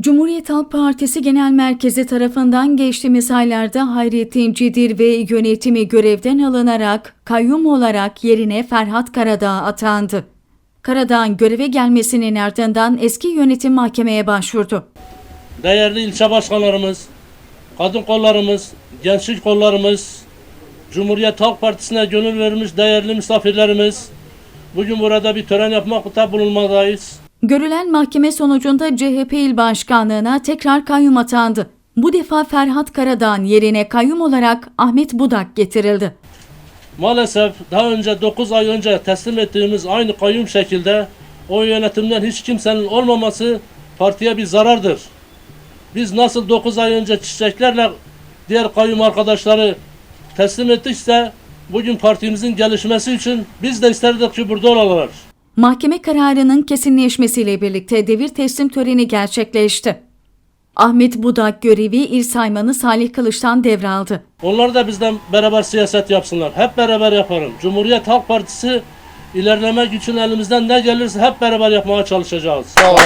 Cumhuriyet Halk Partisi Genel Merkezi tarafından geçtiğimiz aylarda Hayrettin Cidir ve yönetimi görevden alınarak kayyum olarak yerine Ferhat Karadağ atandı. Karadağ'ın göreve gelmesinin ardından eski yönetim mahkemeye başvurdu. değerli ilçe başkanlarımız, kadın kollarımız, gençlik kollarımız, Cumhuriyet Halk Partisi'ne gönül vermiş değerli misafirlerimiz, bugün burada bir tören yapmakta bulunmaktayız. Görülen mahkeme sonucunda CHP il başkanlığına tekrar kayyum atandı. Bu defa Ferhat Karadağ'ın yerine kayyum olarak Ahmet Budak getirildi. Maalesef daha önce 9 ay önce teslim ettiğimiz aynı kayyum şekilde o yönetimden hiç kimsenin olmaması partiye bir zarardır. Biz nasıl 9 ay önce çiçeklerle diğer kayyum arkadaşları teslim ettikse bugün partimizin gelişmesi için biz de isterdik ki burada olalım. Mahkeme kararının kesinleşmesiyle birlikte devir teslim töreni gerçekleşti. Ahmet Budak görevi İl Saymanı Salih Kılıç'tan devraldı. Onlar da bizden beraber siyaset yapsınlar. Hep beraber yapalım. Cumhuriyet Halk Partisi ilerlemek için elimizden ne gelirse hep beraber yapmaya çalışacağız. Sağ olun.